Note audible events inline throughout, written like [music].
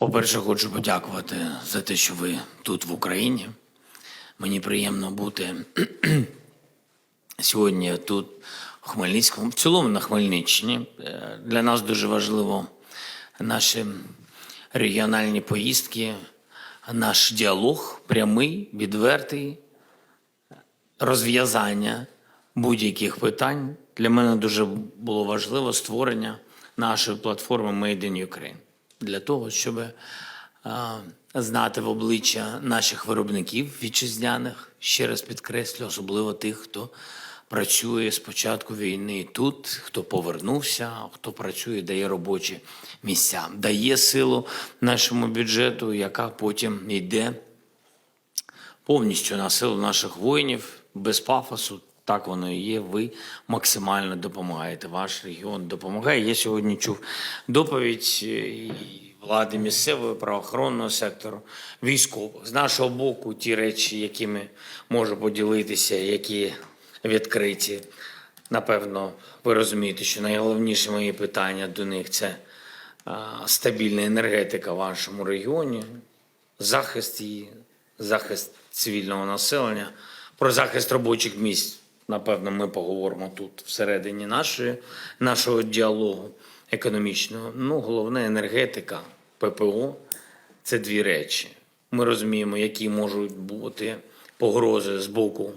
По-перше, хочу подякувати за те, що ви тут в Україні. Мені приємно бути сьогодні тут, в Хмельницькому, в цілому на Хмельниччині. Е, Для нас дуже важливо наші регіональні поїздки, наш діалог прямий, відвертий, розв'язання будь-яких питань. Для мене дуже було важливо створення нашої платформи Made in Ukraine для того, щоб е, знати в обличчя наших виробників вітчизняних, ще раз підкреслю, особливо тих, хто працює з початку війни тут, хто повернувся, хто працює, дає робочі місця, дає силу нашому бюджету, яка потім йде повністю на силу наших воїнів, без пафосу. Так воно і є. Ви максимально допомагаєте. Ваш регіон допомагає. Я сьогодні чув доповідь е, влади місцевої правоохоронного сектору, військових. З нашого боку, ті речі, якими можу поділитися, які відкриті. Напевно, ви розумієте, що найголовніше мої питання до них це стабільна енергетика в вашому регіоні, захист її, захист цивільного населення, про захист робочих місць. Напевно, ми поговоримо тут всередині нашої, нашого діалогу економічного. Ну, головне енергетика, ППО це дві речі. Ми розуміємо, які можуть бути погрози з боку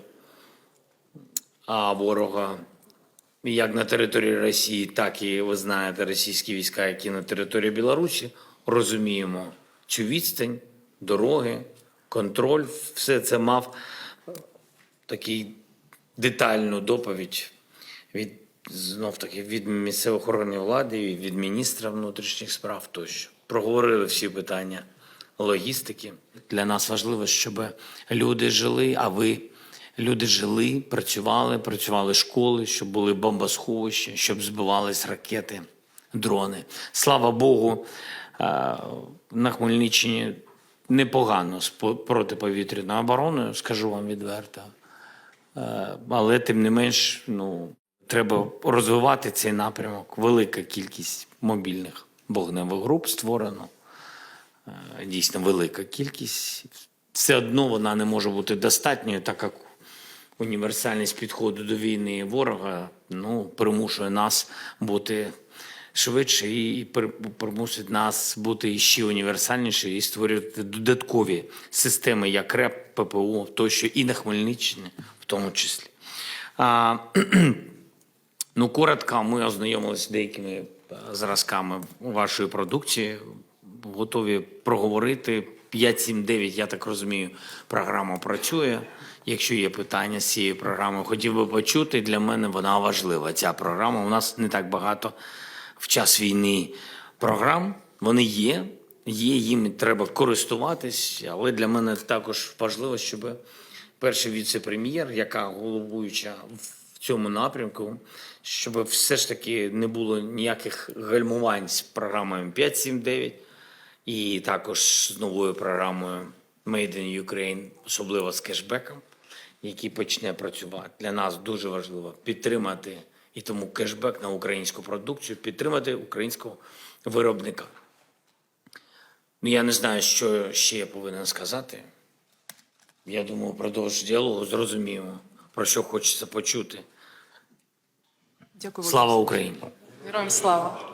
а, ворога як на території Росії, так і ви знаєте, російські війська, які на території Білорусі, розуміємо цю відстань, дороги, контроль. Все це мав такий детальну доповідь від знов таки від місцевих органів влади, від міністра внутрішніх справ тощо. Проговорили всі питання логістики. Для нас важливо, щоб люди жили, а ви люди жили, працювали, працювали школи, щоб були бомбосховища, щоб збивались ракети, дрони. Слава Богу, е, на Хмельниччині непогано з по- протиповітряною обороною, скажу вам відверто. Е, Але тим не менш, ну треба розвивати цей напрямок. Велика кількість мобільних вогневих груп створено. Е, Дійсно велика кількість. Все одно вона не може бути достатньою, так як універсальність підходу до війни ворога ну, примушує нас бути швидше і примусить нас бути ще універсальніше і створювати додаткові системи, як РЕП, ППО, тощо і на Хмельниччині, в тому числі. А, [clears throat] Ну, коротко, ми ознайомилися з деякими е, зразками вашої продукції. Готові проговорити. 5-7-9, я так розумію, програма працює. Якщо є питання з цією програмою, хотів би почути. Для мене вона важлива. Ця програма. У нас не так багато в час війни програм. Вони є, є, їм треба користуватись, але для мене також важливо, щоб перший віце-прем'єр, яка головуюча в цьому напрямку, щоб все ж таки не було ніяких гальмувань з програмою 579 і також з новою програмою Made in Ukraine, особливо з кешбеком, який почне працювати. Для нас дуже важливо підтримати і тому кешбек на українську продукцію, підтримати українського виробника. Ну, я не знаю, що ще я повинен сказати. Я думаю, впродовж діалогу зрозуміємо, про що хочеться почути. Дякую. Слава Україні! Героям слава.